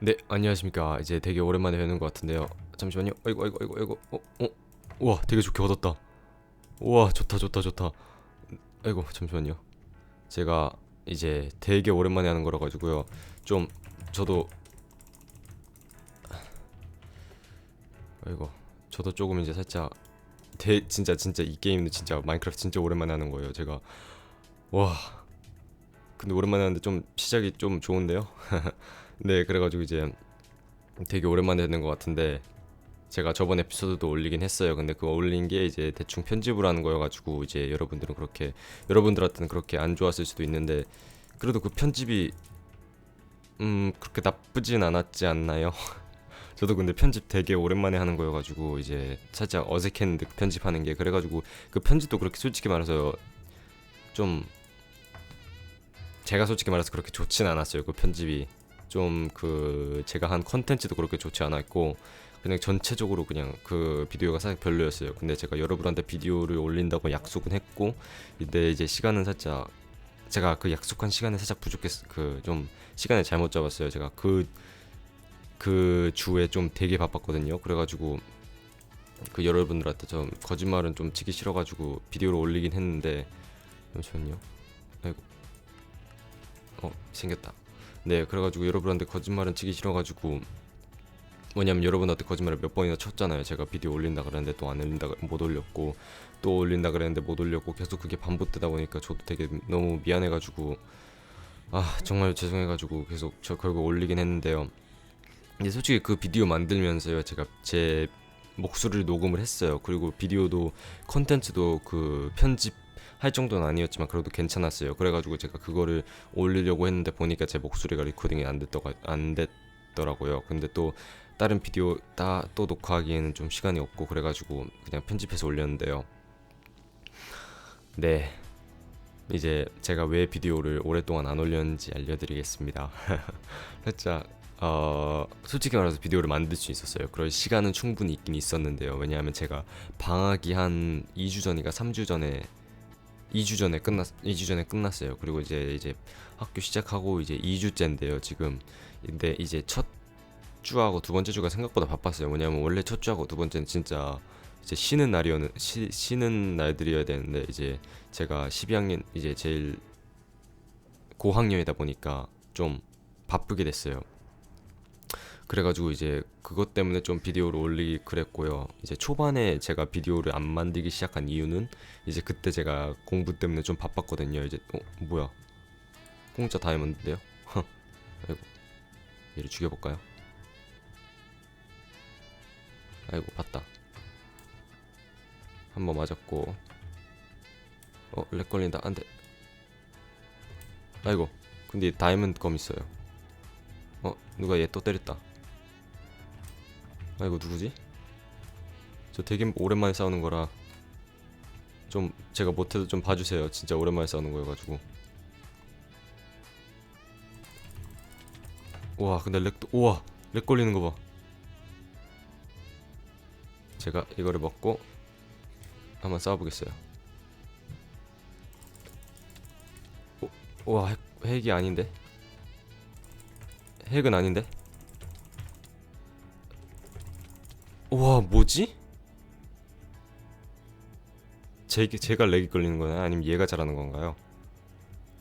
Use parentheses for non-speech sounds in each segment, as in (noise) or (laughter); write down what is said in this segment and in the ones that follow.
네 안녕하십니까. 이제 되게 오랜만에 뵈는 것 같은데요. 잠시만요. 아이고 아이고 아이고 아이고. 어? 어? 우와 되게 좋게 얻었다. 우와 좋다 좋다 좋다. 아이고 잠시만요. 제가 이제 되게 오랜만에 하는 거라 가지고요. 좀 저도 아이고 저도 조금 이제 살짝 대 진짜 진짜 이 게임은 진짜 마인크래프트 진짜 오랜만에 하는 거예요 제가. 와. 근데 오랜만에 하는데 좀 시작이 좀 좋은데요 (laughs) 네 그래가지고 이제 되게 오랜만에 듣는 것 같은데 제가 저번 에피소드도 올리긴 했어요 근데 그거 올린 게 이제 대충 편집을 하는 거여가지고 이제 여러분들은 그렇게 여러분들한테는 그렇게 안 좋았을 수도 있는데 그래도 그 편집이 음 그렇게 나쁘진 않았지 않나요? (laughs) 저도 근데 편집 되게 오랜만에 하는 거여가지고 이제 살짝 어색했는데 그 편집하는 게 그래가지고 그 편집도 그렇게 솔직히 말해서 좀 제가 솔직히 말해서 그렇게 좋진 않았어요 그 편집이 좀 그 제가 한 컨텐츠도 그렇게 좋지 않았고 그냥 전체적으로 그냥 그 비디오가 살짝 별로였어요. 근데 제가 여러분한테 비디오를 올린다고 약속은 했고 근데 이제 시간은 살짝 제가 그 약속한 시간에 살짝 부족했 그 좀 시간을 잘못 잡았어요. 제가 그그 주에 좀 되게 바빴거든요. 그래가지고 그 여러분들한테 좀 거짓말은 좀 치기 싫어가지고 비디오를 올리긴 했는데 잠시만요. 아이고. 어 생겼다 네 그래가지고 여러분한테 거짓말은 치기 싫어가지고 뭐냐면 여러분한테 거짓말을 몇 번이나 쳤잖아요. 제가 비디오 올린다 그랬는데 또 안 올린다 그- 못 올렸고 또 올린다 그랬는데 못 올렸고 계속 그게 반복되다 보니까 저도 되게 너무 미안해가지고 아 정말 죄송해가지고 계속 저 결국 올리긴 했는데요. 근데 솔직히 그 비디오 만들면서요 제가 제 목소리를 녹음을 했어요. 그리고 비디오도 컨텐츠도 그 편집 할 정도는 아니었지만 그래도 괜찮았어요. 그래가지고 제가 그거를 올리려고 했는데 보니까 제 목소리가 리코딩이 안 됐더가 안 됐더라고요. 근데 또 다른 비디오 다 또 녹화하기에는 좀 시간이 없고 그래가지고 그냥 편집해서 올렸는데요. 네. 이제 제가 왜 비디오를 오랫동안 안 올렸는지 알려드리겠습니다. (laughs) 살짝 어 솔직히 말해서 비디오를 만들 수 있었어요. 그럴 시간은 충분히 있긴 있었는데요. 왜냐하면 제가 방학이 한 2주 전이가 3주 전에 2주 전에 끝났 2주 전에 끝났어요. 그리고 이제 이제 학교 시작하고 이제 2주째인데요, 지금. 근데 이제 첫 주하고 두 번째 주가 생각보다 바빴어요. 뭐냐면 원래 첫 주하고 두 번째는 진짜 이제 쉬는 날이었는 쉬, 쉬는 날들이어야 되는데 이제 제가 12학년 이제 제일 고학년이다 보니까 좀 바쁘게 됐어요. 그래가지고 이제 그것 때문에 좀 비디오를 올리기 그랬고요. 이제 초반에 제가 비디오를 안 만들기 시작한 이유는 이제 그때 제가 공부 때문에 좀 바빴거든요. 이제 어 뭐야? 공짜 다이아몬드인데요? 아이고 얘를 죽여볼까요? 아이고 봤다. 한 번 맞았고 어렉 걸린다 안돼. 아이고 근데 다이아몬드 검 있어요. 어 누가 얘 또 때렸다. 아이고 누구지? 저 되게 오랜만에 싸우는 거라 좀 제가 못해도 좀 봐주세요. 진짜 오랜만에 싸우는 거여가지고. 와 근데 렉도 우와 렉 걸리는 거 봐. 제가 이거를 먹고 한번 싸워보겠어요. 오, 우와 핵, 핵이 아닌데? 핵은 아닌데? 와 뭐지? 제, 제가 렉이 걸리는 거나요? 아니면 얘가 잘하는 건가요?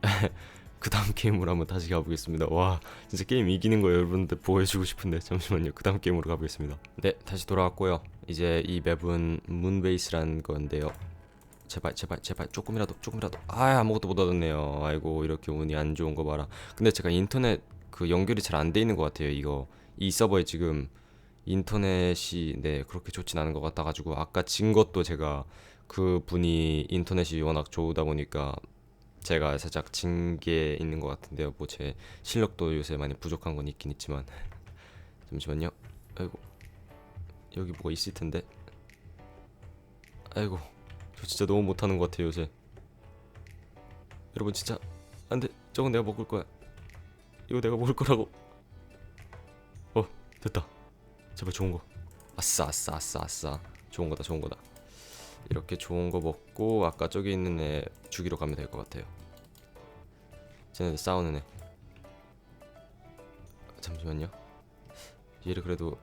(laughs) 그 다음 게임으로 한번 다시 가보겠습니다. 와, 진짜 게임 이기는 거 여러분들 보여주고 싶은데 잠시만요. 그 다음 게임으로 가보겠습니다. 네, 다시 돌아왔고요. 이제 이 맵은 문베이스라는 건데요. 제발, 제발, 제발 조금이라도, 조금이라도. 아, 아무것도 못 얻었네요. 아이고 이렇게 운이 안 좋은 거 봐라. 근데 제가 인터넷 그 연결이 잘 안 돼 있는 것 같아요. 이거 이 서버에 지금 인터넷이 네 그렇게 좋진 않은 것 같아 가지고 아까 진 것도 제가 그 분이 인터넷이 워낙 좋다 보니까 제가 살짝 진 게 있는 것 같은데요. 뭐 제 실력도 요새 많이 부족한 건 있긴 있지만 (laughs) 잠시만요. 아이고 여기 뭐가 있을 텐데. 아이고 저 진짜 너무 못하는 것 같아요 요새. 여러분 진짜 안돼 저건 내가 먹을 거야. 이거 내가 먹을 거라고. 어 됐다. 제발 좋은 거. 아싸 아싸 아싸 아싸. 좋은 거다 좋은 거다. 이렇게 좋은 거 먹고 아까 저기 있는 애 죽이러 가면 될 것 같아요. 쟤네들 싸우는 애. 잠시만요. 얘를 그래도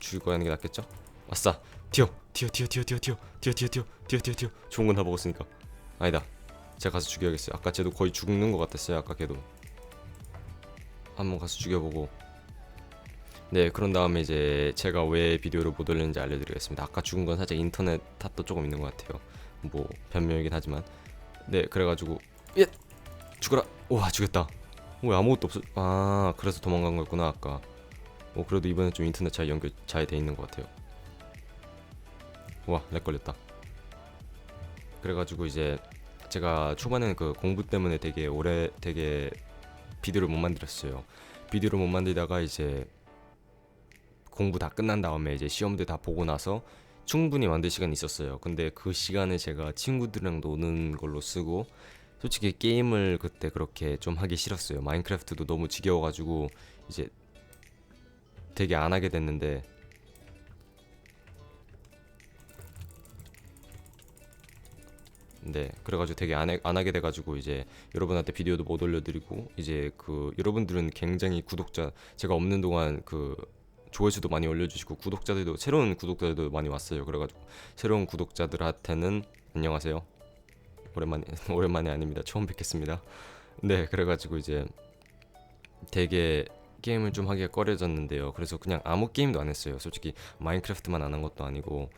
죽이고 가는 게 낫겠죠? 아싸 튀어 튀어 튀어 튀어 튀어 튀어 튀어 튀어 튀어 튀어 튀어 튀어 좋은 건 다 먹었으니까 아니다 제가 가서 죽여야겠어요 아까 쟤도 거의 죽는 것 같았어요 아까 걔도 한번 가서 죽여보고 네 그런 다음에 이제 제가 왜 비디오를 못 올렸는지 알려드리겠습니다. 아까 죽은 건 살짝 인터넷 탓도 조금 있는 것 같아요. 뭐 변명이긴 하지만. 네 그래가지고 예 죽어라. 와 죽였다. 왜 아무것도 없어? 아 그래서 도망간 거였구나 아까. 오 그래도 이번엔 좀 인터넷 잘 연결 잘 돼 있는 것 같아요. 와렉 걸렸다. 그래가지고 이제 제가 초반에는 그 공부 때문에 되게 오래 되게 비디오를 못 만들었어요. 비디오를 못 만들다가 이제 공부 다 끝난 다음에 이제 시험들 다 보고 나서 충분히 만들 시간이 있었어요. 근데 그 시간을 제가 친구들이랑 노는 걸로 쓰고 솔직히 게임을 그때 그렇게 좀 하기 싫었어요. 마인크래프트도 너무 지겨워가지고 이제 되게 안 하게 됐는데 네 그래가지고 되게 안, 해, 안 하게 돼가지고 이제 여러분한테 비디오도 못 올려드리고 이제 그 여러분들은 굉장히 구독자 제가 없는 동안 그 조회수도 많이 올려주시고 구독자들도 새로운 구독자들도 많이 왔어요. 그래가지고 새로운 구독자들한테는 안녕하세요. 오랜만에 (laughs) 오랜만에 아닙니다. 처음 뵙겠습니다. 네, 그래가지고 이제 되게 게임을 좀 하기가 꺼려졌는데요. 그래서 그냥 아무 게임도 안 했어요. 솔직히 마인크래프트만 안 한 것도 아니고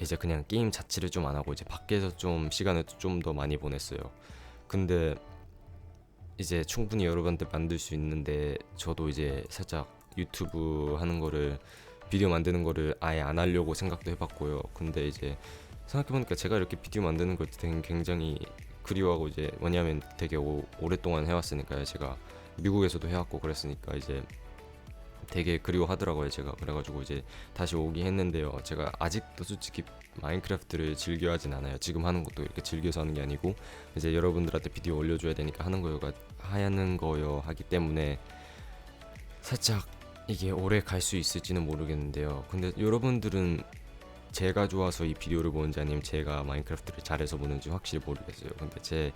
이제 그냥 게임 자체를 좀 안 하고 이제 밖에서 좀 시간을 좀 더 많이 보냈어요. 근데 이제 충분히 여러분한테 만들 수 있는데 저도 이제 살짝 유튜브 하는 거를 비디오 만드는 거를 아예 안 하려고 생각도 해봤고요. 근데 이제 생각해보니까 제가 이렇게 비디오 만드는 걸 굉장히 그리워하고 이제 뭐냐면 되게 오, 오랫동안 해왔으니까요. 제가 미국에서도 해왔고 그랬으니까 이제 되게 그리워하더라고요. 제가 그래가지고 이제 다시 오기 했는데요. 제가 아직도 솔직히 마인크래프트를 즐겨 하진 않아요. 지금 하는 것도 이렇게 즐겨서 하는 게 아니고 이제 여러분들한테 비디오 올려줘야 되니까 하는 거여가 하는 거여 하기 때문에 살짝 이게 오래 갈 수 있을지는 모르겠는데요. 근데 여러분들은 제가 좋아서 이 비디오를 보는지 아니면 제가 마인크래프트를 잘해서 보는지 확실히 모르겠어요. 근데 제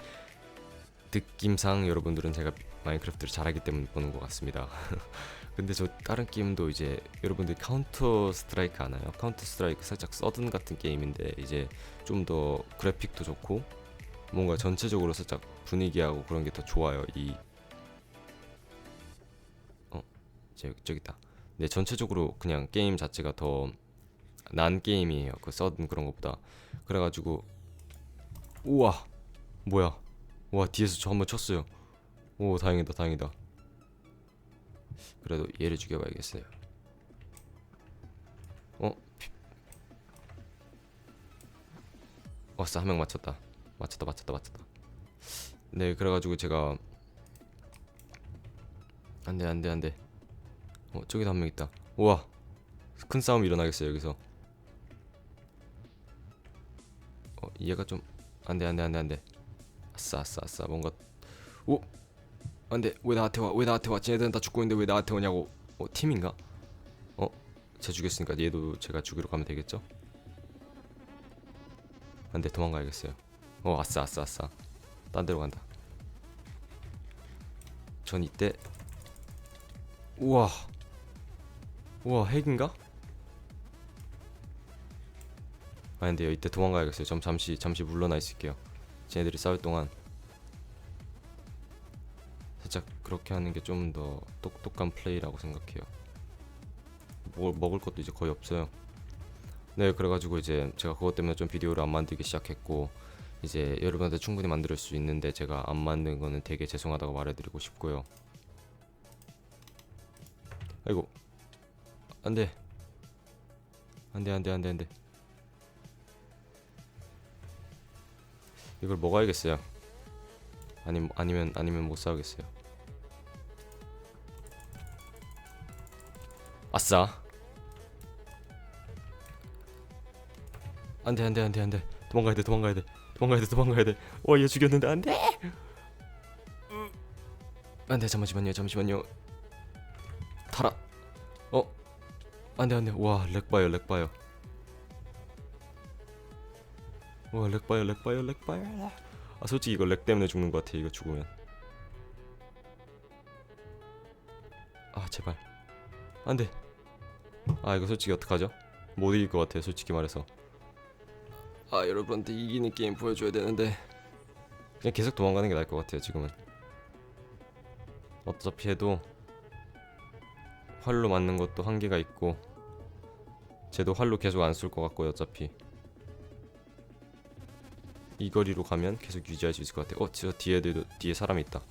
느낌상 여러분들은 제가 마인크래프트를 잘하기 때문에 보는 것 같습니다. (laughs) 근데 저 다른 게임도 이제 여러분들 카운터 스트라이크 아나요? 카운터 스트라이크 살짝 서든 같은 게임인데 이제 좀 더 그래픽도 좋고 뭔가 전체적으로 살짝 분위기하고 그런 게 더 좋아요. 이 저기 저기 있다. 네 전체적으로 그냥 게임 자체가 더 난 게임이에요. 그 서든 그런 것보다. 그래가지고 우와 뭐야? 와 뒤에서 저 한번 쳤어요. 오 다행이다 다행이다. 그래도 얘를 죽여봐야겠어요. 어? 왔어 한명 맞췄다. 맞췄다 맞췄다 맞췄다. 네 그래가지고 제가 안돼 안돼 안돼. 어 저기도 한 명 있다. 우와 큰 싸움 이 일어나겠어요 여기서. 어 얘가 좀 안돼 안돼 안돼 안돼. 아싸 아싸 아싸 뭔가 오 안돼 왜 나한테 와왜 나한테 와 쟤네들은 다 죽고 있는데 왜 나한테 오냐고. 어 팀인가? 어제 죽였으니까 얘도 제가 죽이러 가면 되겠죠? 안돼 도망가야겠어요. 어 아싸 아싸 아싸. 딴 데로 간다. 전 이때 우와 우와 핵인가? 아 근데요 이때 도망가야겠어요. 좀 잠시 잠시 물러나 있을게요. 쟤네들이 싸울 동안. 살짝 그렇게 하는 게 좀 더 똑똑한 플레이라고 생각해요. 뭐 먹을 것도 이제 거의 없어요. 네 그래가지고 이제 제가 그것 때문에 좀 비디오를 안 만들기 시작했고 이제 여러분한테 충분히 만들 수 있는데 제가 안 만든 거는 되게 죄송하다고 말해드리고 싶고요. 아이고 안돼. 안돼 안돼 안돼 안돼. 이걸 먹어야겠어요. 아니 아니면 아니면 못 싸우겠어요. 아싸. 안돼 안돼 안돼 안돼. 도망가야 돼 도망가야 돼. 도망가야 돼 도망가야 돼와얘 죽였는데 안돼! 안돼 잠시만요 잠시만요. 타라 어 안돼 안돼. 와렉 봐요 렉 봐요. 와렉 봐요 렉 봐요 렉 봐요. 아 솔직히 이거 렉 때문에 죽는 것 같아 이거 죽으면. 아 제발. 안돼. 아 이거 솔직히 어떡하죠? 못 이길 것 같아요 솔직히 말해서. 아 여러분한테 이기는 게임 보여줘야 되는데. 그냥 계속 도망가는 게 나을 것 같아요 지금은. 어차피 해도 활로 맞는 것도 한계가 있고 쟤도 활로 계속 안 쏠 것 같고요 어차피. 이 거리로 가면 계속 유지할 수 있을 것 같아요 어저 뒤에도 뒤에 사람이 있다.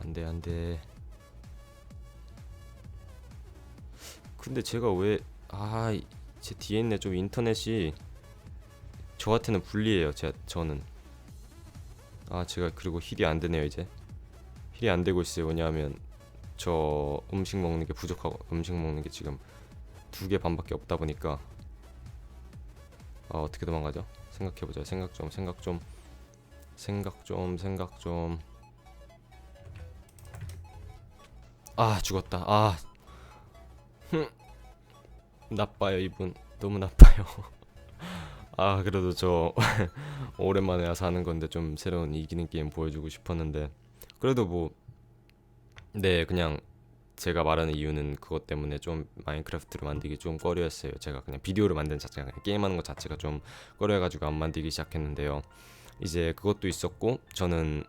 안돼 안돼. 근데 제가 왜 아 제 뒤에 있네. 좀 인터넷이 저한테는 불리해요. 제 저는. 아 제가 그리고 힐이 안 되네요 이제. 힐이 안 되고 있어요. 왜냐하면 저 음식 먹는 게 부족하고 음식 먹는 게 지금 두 개 반밖에 없다 보니까 아 어떻게 도망가죠? 생각해보자. 생각 좀 생각 좀 생각 좀 생각 좀. 아 죽었다. 아. 흠. 나빠요 이분. 너무 나빠요. (laughs) 아 그래도 저 (laughs) 오랜만에 와서 하는 건데 좀 새로운 이기는 게임 보여주고 싶었는데. 그래도 뭐 네 그냥 제가 말하는 이유는 그것 때문에 좀 마인크래프트를 만들기 좀 꺼려했어요. 제가 그냥 비디오를 만드는 자체가 게임하는 것 자체가 좀 꺼려해가지고 안 만들기 시작했는데요. 이제 그것도 있었고 저는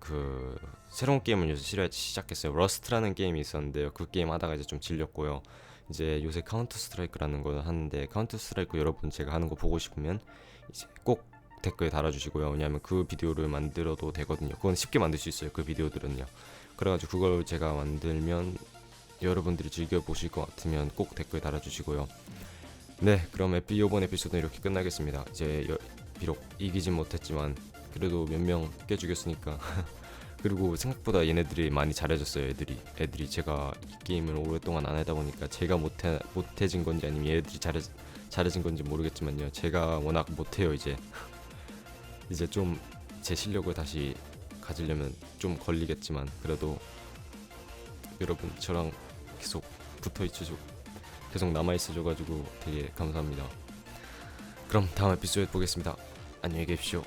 그 새로운 게임을 요새 시작했어요. 러스트라는 게임이 있었는데요. 그 게임 하다가 이제 좀 질렸고요. 이제 요새 카운터 스트라이크라는 걸 하는데 카운터 스트라이크 여러분 제가 하는 거 보고 싶으면 이제 꼭 댓글에 달아주시고요. 왜냐하면 그 비디오를 만들어도 되거든요. 그건 쉽게 만들 수 있어요. 그 비디오들은요. 그래가지고 그걸 제가 만들면 여러분들이 즐겨 보실 것 같으면 꼭 댓글 달아주시고요. 네, 그럼 에피 이번 에피소드는 이렇게 끝나겠습니다. 이제 여, 비록 이기진 못했지만 그래도 몇 명 깨주겠으니까. (laughs) 그리고 생각보다 얘네들이 많이 잘해줬어요. 애들이 애들이 제가 이 게임을 오랫동안 안 하다 보니까 제가 못해 못해진 건지 아니면 얘들이 잘해 잘해진 건지 모르겠지만요. 제가 워낙 못해요 이제. (laughs) 이제 좀 제 실력을 다시 가지려면 좀 걸리겠지만 그래도 여러분 저랑 계속 붙어 있으죠 계속 남아 있어줘 가지고 되게 감사합니다. 그럼 다음 에피소드 보겠습니다. 안녕히 계십시오.